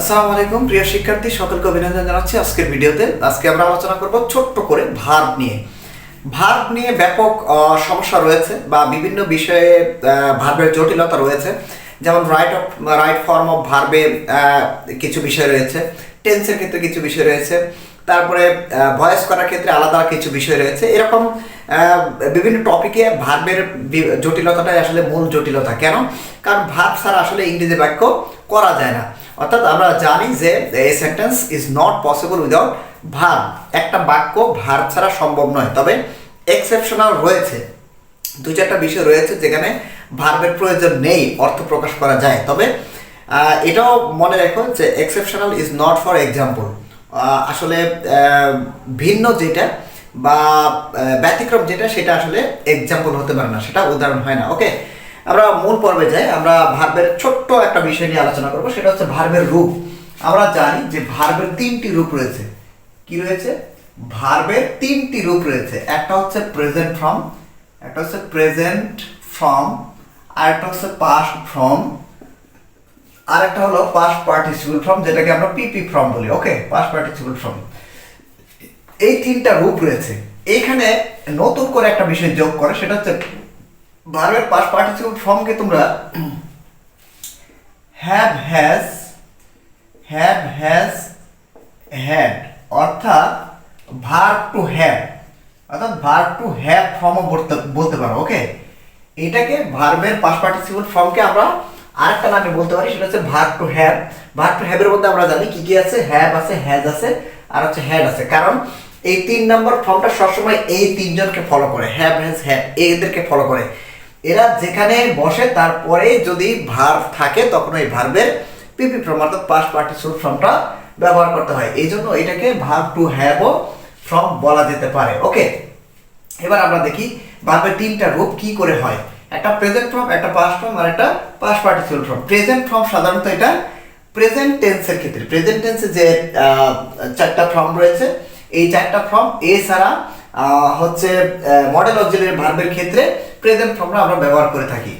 আসসালামু আলাইকুম, প্রিয় শিক্ষার্থী, সকলকে অভিনন্দন জানাচ্ছি আজকের ভিডিওতে। আজকে আমরা আলোচনা করব ছোট্ট করে ভার্ব নিয়ে। ভার্ব নিয়ে ব্যাপক সমস্যা রয়েছে বা বিভিন্ন বিষয়ে ভার্বের জটিলতা রয়েছে। যেমন right of right form of ভার্বে কিছু বিষয় রয়েছে টেন্সের ক্ষেত্রে কিছু বিষয় রয়েছে, তারপরে ভয়েস করার ক্ষেত্রে আলাদা কিছু বিষয় রয়েছে। এরকম বিভিন্ন টপিকে ভার্বের জটিলতাটাই আসলে মূল জটিলতা। কেন? কারণ ভার্ব ছাড়া আসলে ইংরেজি বাক্য করা যায় না। অর্থাৎ আমরা জানি যে a sentence is not possible without verb একটা বাক্য ভার ছাড়া সম্ভব নয়, তবে এক্সেপশনাল রয়েছে। দু চারটা বিষয় রয়েছে যেখানে ভার্বের প্রয়োজন নেই, অর্থ প্রকাশ করা যায়। তবে এটাও মনে রেখো যে exceptional is not for example আসলে ভিন্ন যেটা বা ব্যতিক্রম যেটা, সেটা আসলে এক্সাম্পল হতে পারে না, সেটা উদাহরণ হয় না। ওকে আমরা মূল পর্বে যাই, আমরা ভার্বের ছোট্ট একটা বিষয় নিয়ে আলোচনা করব, সেটা হচ্ছে ভার্বের রূপ। আমরা জানি যে ভার্বের তিনটি রূপ রয়েছে। কি রয়েছে? ভার্বের তিনটি রূপ রয়েছে। একটা হচ্ছে প্রেজেন্ট ফর্ম একটা হচ্ছে প্রেজেন্ট ফর্ম আর একটা হচ্ছে পাস্ট ফর্ম আর একটা হলো পাস্ট পার্টিসিপল ফর্ম যেটাকে আমরা পিপি ফর্ম বলি। ওকে পাস্ট পার্টিসিপল ফর্ম এই তিনটা রূপ রয়েছে। এইখানে নতুন করে একটা বিষয় যোগ করে, সেটা হচ্ছে ভার্বের পাস্ট পার্টিসিপল ফর্মকে তোমরা। Have has have has had অর্থাৎ ভার টু হ্যাভ অর্থাৎ ভার টু হ্যাভ ফর্মও বলতে বলতে পারো ওকে এটাকে ভার্বের পাস পার্টিসিপল ফর্মকে আমরা আরেকটা নামে বলতে পারি, সেটা হচ্ছে verb to have verb to হ্যাভের মধ্যে আমরা জানি কি কি আছে হ্যাভ আছে হ্যাজ আছে, আর হচ্ছে হ্যাড আছে। কারণ এই তিন নম্বর ফর্মটা সবসময় এই তিনজনকে ফলো করে হ্যাভ হ্যাজ হ্যাড এদেরকে ফলো করে। এরা যেখানে বসে, তারপরে যদি ভার্ব থাকে, তখন ওই ভার্বের পিপি ফর্ম অর্থাৎ পাস পার্টিসিপল ফর্মটা ব্যবহার করতে হয়। এই জন্য এটাকে ভার্ব টু হ্যাভও ফর্ম বলা যেতে পারে। ওকে এবার আমরা দেখি ভার্বের তিনটা রূপ কি করে হয়। একটা প্রেজেন্ট ফর্ম একটা পাস্ট ফর্ম আর একটা past participle form present form সাধারণত এটা প্রেজেন্ট টেন্সের ক্ষেত্রে প্রেজেন্ট টেন্সে যে চারটা ফর্ম রয়েছে, এই চারটা ফর্ম এছাড়া হচ্ছে মডেল অক্সিলারি ভার্বের ক্ষেত্রে প্রেজেন্ট ফর্মটা আমরা ব্যবহার করে থাকি।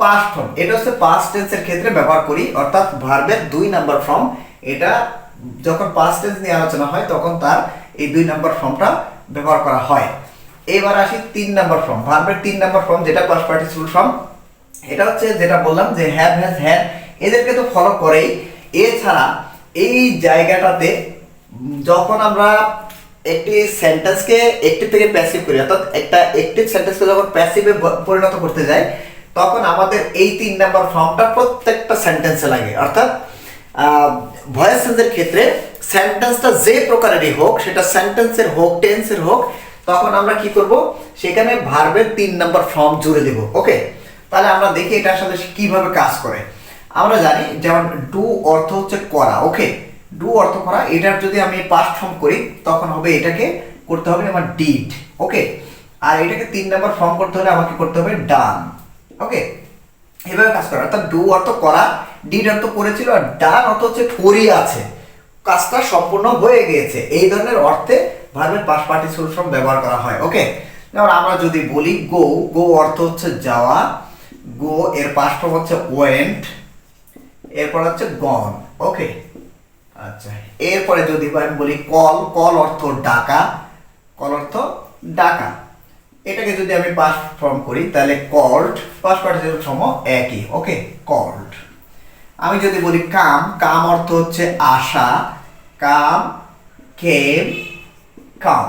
পাস্ট ফর্ম এটা হচ্ছে পাস্ট টেন্সের ক্ষেত্রে ব্যবহার করি, অর্থাৎ ভার্বের দুই নাম্বার ফর্ম এটা যখন পাস্ট টেন্স নিয়ে আলোচনা হয়, তখন তার এই দুই নাম্বার ফর্মটা ব্যবহার করা হয়। এবার আসি তিন নাম্বার ফর্ম ভার্বের তিন নাম্বার ফর্ম যেটা পাস্ট পার্টিসিপল ফর্ম এটা হচ্ছে যেটা বললাম যে হ্যাভ হ্যাজ হ্যাড এদেরকে তো ফলো করেই। এছাড়া এই জায়গাটাতে যখন আমরা একটি সেন্টেন্সকে একটিভ থেকে প্যাসিভ করি, অর্থাৎ একটা একটিভ সেন্টেন্সকে যখন প্যাসিভে পরিণত করতে যাই, তখন আমাদের এই তিন নাম্বার ফর্মটা প্রত্যেকটা সেন্টেন্সে লাগে। অর্থাৎ ভয়েস ক্ষেত্রে সেন্টেন্সটা যে প্রকারেরই হোক, সেটা সেন্টেন্সের হোক টেন্সের হোক, তখন আমরা কি করব? সেখানে ভার্বের তিন নাম্বার ফর্ম জুড়ে দেব ওকে তাহলে আমরা দেখি এটা আসলে কীভাবে কাজ করে। আমরা জানি যেমন ডু অর্থ হচ্ছে করা ওকে ডু অর্থ করা এটার যদি আমি পাস্ট ফর্ম করি, তখন হবে এটাকে করতে হবে আমার ডিড ওকে আর এটাকে তিন নাম্বার ফর্ম করতে হলে আমাকে করতে হবে ডান ওকে এভাবে কাজ করা, অর্থাৎ ডু অর্থ করা ডিড অর্থ করেছিল আর ডান অর্থ হচ্ছে করি আছে। কাজটা সম্পূর্ণ হয়ে গিয়েছে। এই ধরনের অর্থে ভার্বের পাস পার্টিসিপল ফর্ম ব্যবহার করা হয় ওকে যেমন আমরা যদি বলি গো গো অর্থ হচ্ছে যাওয়া গো এর পাস ফর্ম হচ্ছে ওয়েন্ট এরপর হচ্ছে গন ওকে আচ্ছা এরপরে যদি আমি বলি কল কল অর্থ ডাকা, কল অর্থ ডাকা। এটাকে যদি আমি পাস ফর্ম করি, তাহলে কল্ড পাস পার্টিসিপল ফর্ম একই ওকে কল্ড আমি যদি বলি কাম কাম অর্থ হচ্ছে আশা, কাম কেম কাম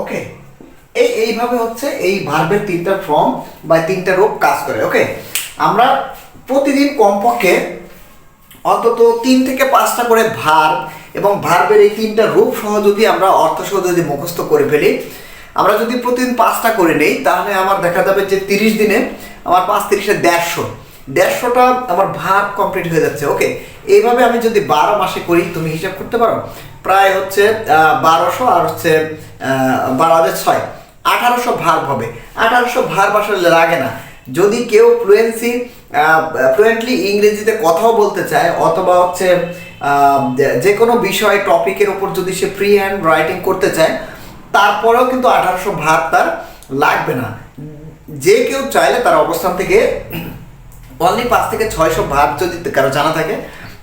ওকে এই, এইভাবে হচ্ছে এই ভার্বের তিনটা ফর্ম বা তিনটা রূপ কাজ করে ওকে আমরা প্রতিদিন কমপক্ষে অন্তত তিন থেকে পাঁচটা করে ভার এবং ভার্বের এই তিনটা রূপ সহ যদি আমরা অর্থ সহ যদি মুখস্থ করে ফেলি, আমরা যদি প্রতিদিন পাঁচটা করে নেই, তাহলে আমার দেখা যাবে যে তিরিশ দিনে আমার পাঁচ তিরিশে দেড়শো। দেড়শোটা আমার ভার্ব কমপ্লিট হয়ে যাচ্ছে, ওকে? এইভাবে আমি যদি বারো মাসে করি, তুমি হিসাব করতে পারো? প্রায় হচ্ছে বারোশো আর হচ্ছে বারো হাজার ছয়। আঠারোশো ভার্ব হবে। আঠারোশো ভার্ব আসলে লাগে না। যদি কেউ ফ্লুয়েন্সি ফ্লুয়েন্টলি ইংরেজিতে কথাও বলতে চায়, অথবা হচ্ছে যে কোনো বিষয় টপিকের ওপর যদি সে ফ্রি হ্যান্ড রাইটিং করতে চায়, তারপরেও কিন্তু আঠারোশো ভার তার লাগবে না। যে কেউ চাইলে তার অবস্থান থেকে অনলি পাঁচ থেকে ছয়শো ভার যদি কারও জানা থাকে,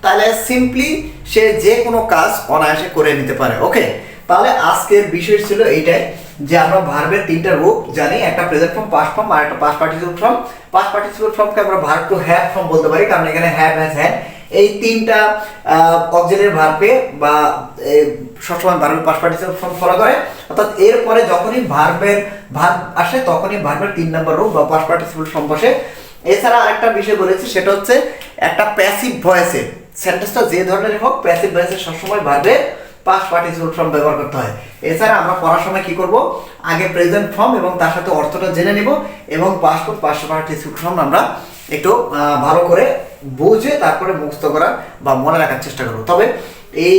তাহলে সিম্পলি সে যে কোনো কাজ অনায়াসে করে নিতে পারে। ওকে তাহলে আজকের বিষয় ছিল এইটাই। যে আমরা ভার্বের তিনটা রূপ জানি, একটা প্রেজেন্ট ফর্ম পাস্ট ফর্ম আর একটা past participate form past participate ফর্মকে আমরা ভার্ব টু হ্যাভ ফর্ম বলতে পারি, কারণ এখানে হ্যাভ হ্যাজ হ্যাড এই তিনটা অক্সিলারি ভার্বে বা সবসময় ভার্বের পাস্ট পার্টিসিপেট ফর্ম ফলো করে। অর্থাৎ এরপরে যখনই ভার্বের ভার্ব আসে, তখনই ভার্বের তিন নম্বর রূপ বা পাস্ট পার্টিসিপেট ফর্ম বসে। এছাড়া আরেকটা বিষয় বলেছি, সেটা হচ্ছে একটা প্যাসিভ ভয়েসে সেন্টেন্সটা যে ধরনের হোক প্যাসিভ ভয়েসে সবসময় ভার্বে পাস্ট পার্টিসিপেট ফর্ম ব্যবহার করতে হয়। এছাড়া আমরা পড়ার সময় কি করব? আগে প্রেজেন্ট ফর্ম এবং তার সাথে অর্থটা জেনে নিব এবং পাস্ট পাস্ট পার্টিসিপেট ফর্ম আমরা একটু ভালো করে বুঝে তারপরে মুখস্থ করার বা মনে রাখার চেষ্টা করব। তবে এই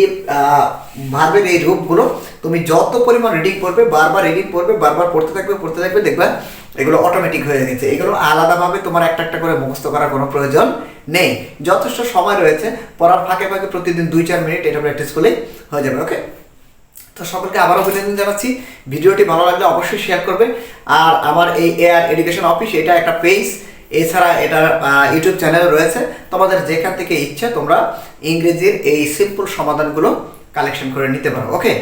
ভার্বের এই রূপগুলো তুমি যত পরিমাণ রিডিং পড়বে, বারবার রিডিং পড়বে, বারবার পড়তে থাকবে পড়তে থাকবে, দেখবে এগুলো অটোমেটিক হয়ে গেছে। এগুলো আলাদাভাবে তোমার একটা একটা করে মুখস্থ করার কোনো প্রয়োজন নেই। যথেষ্ট সময় রয়েছে, পড়ার ফাঁকে ফাঁকে প্রতিদিন দুই চার মিনিট এটা প্র্যাকটিস করলেই হয়ে যাবে ওকে তো সকলকে আবারও অভিনন্দন জানাচ্ছি। ভিডিওটি ভালো লাগলে অবশ্যই শেয়ার করবে আর আমার এই এআর এডুকেশন অফিস এটা একটা পেজ এছাড়া এটার ইউটিউব চ্যানেল রয়েছে। তোমাদের যেখান থেকে ইচ্ছে তোমরা ইংরেজির এই সিম্পল সমাধানগুলো কালেকশন করে নিতে পারো ওকে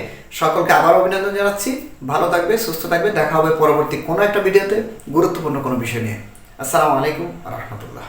সকলকে আবার অভিনন্দন জানাচ্ছি। ভালো থাকবে, সুস্থ থাকবে। দেখা হবে পরবর্তী কোনো একটা ভিডিওতে গুরুত্বপূর্ণ কোনো বিষয় নিয়ে। আসসালামু আলাইকুম রহমতুল্লাহ।